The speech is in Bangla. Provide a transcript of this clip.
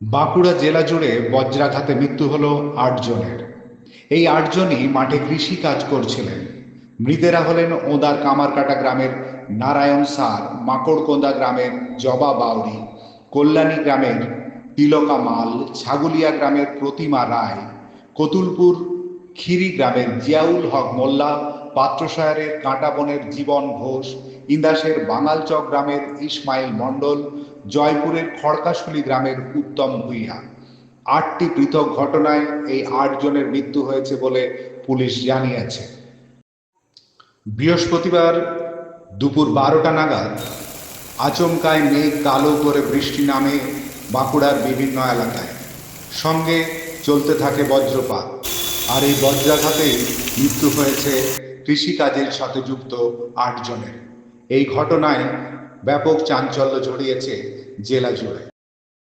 বাঁকুড়া জেলা জুড়ে বজ্রাঘাতে মৃত্যু হলো আটজনের। এই আটজনই মাঠে কৃষি কাজ করছিলেন। মৃতেরা হলেন ওদার কামারকাটা গ্রামের নারায়ণ সার, মাকড়কোন্দা গ্রামের জবা বাউরি, কল্যাণী গ্রামের তিলকা মাল, ছাগুলিয়া গ্রামের প্রতিমা রায়, কতুলপুর খিরি গ্রামের জিয়াউল হক মোল্লা পাত্রসায়ারের কাঁটাবনের জীবন ঘোষ, ইন্দাসের বাঙালচক গ্রামের ইসমাইল মণ্ডল, জয়পুরের খড়কাশুলি গ্রামের উত্তম ভূঁইয়া। আটটি পৃথক ঘটনায় এই আটজনের মৃত্যু হয়েছে বলে পুলিশ জানিয়েছে। বৃহস্পতিবার দুপুর বারোটা নাগাদ আচমকায় মেঘ কালো করে বৃষ্টি নামে বাঁকুড়ার বিভিন্ন এলাকায়। সঙ্গে চলতে থাকে বজ্রপাত। আর এই বজ্রাঘাতেই মৃত্যু হয়েছে কৃষিকাজের সাথে যুক্ত আটজনের। এই ঘটনায় ব্যাপক চাঞ্চল্য ছড়িয়েছে জেলা জুড়ে।